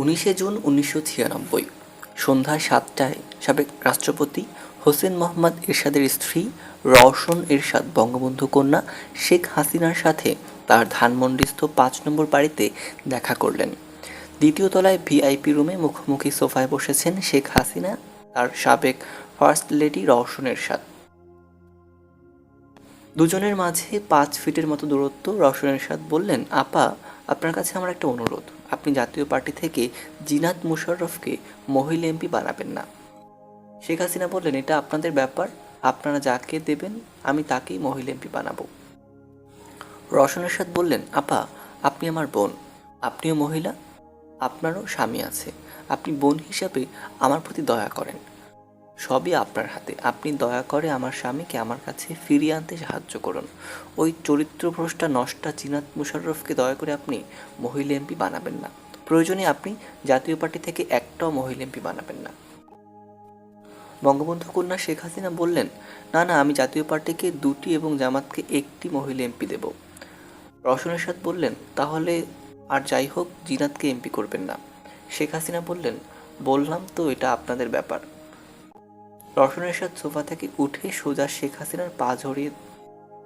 উনিশে জুন উনিশশো ছিয়ানব্বই, সন্ধ্যা সাতটায় সাবেক রাষ্ট্রপতি হোসেন মোহাম্মদ এরশাদের স্ত্রী রওশন এরশাদ বঙ্গবন্ধু কন্যা শেখ হাসিনার সাথে তার ধানমন্ডিস্থ পাঁচ নম্বর বাড়িতে দেখা করলেন। দ্বিতীয় তলায় ভিআইপি রুমে মুখোমুখি সোফায় বসেছেন শেখ হাসিনা, তার সাবেক ফার্স্ট লেডি রওশন এরশাদ। দুজনের মাঝে পাঁচ ফিটের মতো দূরত্ব রওশন এরশাদ বললেন, আপা, আপনার কাছে আমার একটা অনুরোধ। আপনি জাতীয় পার্টি থেকে জিনাত মুশারফকে মহিলা এমপি বানাবেন না। শেখ হাসিনা বললেন, এটা আপনাদের ব্যাপার। আপনারা যাকে দেবেন, আমি তাকেই মহিলা এমপি বানাব। রসন এরশাদ বললেন, আপা, আপনি আমার বোন। আপনিও মহিলা, আপনারও স্বামী আছে। আপনি বোন হিসাবে আমার প্রতি দয়া করেন। সবই আপনার হাতে। আপনি দয়া করে আমার স্বামীকে আমার কাছে ফিরিয়ে আনতে সাহায্য করুন। ওই চরিত্রভ্রষ্টা নষ্টা জিনাত মুশাররফকে দয়া করে আপনি মহিলা এমপি বানাবেন না। প্রয়োজনে আপনি জাতীয় পার্টি থেকে একটাও মহিলা এমপি বানাবেন না। বঙ্গবন্ধু কন্যা শেখ হাসিনা বললেন, না না, আমি জাতীয় পার্টিকে দুটি এবং জামাতকে একটি মহিলা এমপি দেব। রওশন এরশাদ বললেন, তাহলে আর যাই হোক, জিনাতকে এমপি করবেন না। শেখ হাসিনা বললেন, বললাম তো, এটা আপনাদের ব্যাপার। রওশন এরশাদ সোফা থেকে উঠে সোজা শেখ হাসিনার পা ঝরিয়ে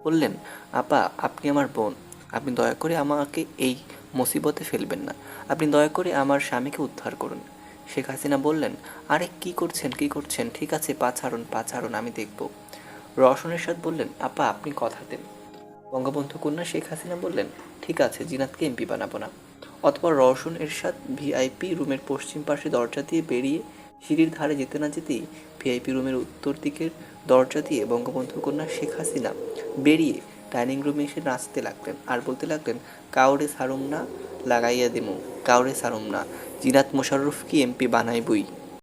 বললেন, আপা, আপনি আমার বোন। আপনি দয়া করে আমাকে এই মুসিবতে ফেলবেন না। আপনি দয়া করে আমার স্বামীকে উদ্ধার করুন। শেখ হাসিনা বললেন, আরে, কি করছেন? কি করছেন? ঠিক আছে, পা ছাড়ুন পা ছাড়ুন, আমি দেখব। রওশন এরশাদ বললেন, আপা, আপনি কথা দেন। বঙ্গবন্ধু কন্যা শেখ হাসিনা বললেন, ঠিক আছে, জিনাতকে এমপি বানাবো না। অথবা রওশন এরশাদ ভিআইপি রুমের পশ্চিম পাশে দরজা দিয়ে বেরিয়ে সিঁড়ির ধারে যেতে না যেতেই ভিআইপি রুমের উত্তর দিকের দরজা দিয়ে বঙ্গবন্ধু কন্যা শেখ হাসিনা বেরিয়ে ডাইনিং রুমে এসে নাচতে লাগলেন আর বলতে লাগলেন, কাউরে সারুম না, লাগাইয়া দেমু, কাউরে সারুম না। জিনাত মোশাররফ কি এমপি বানাই বই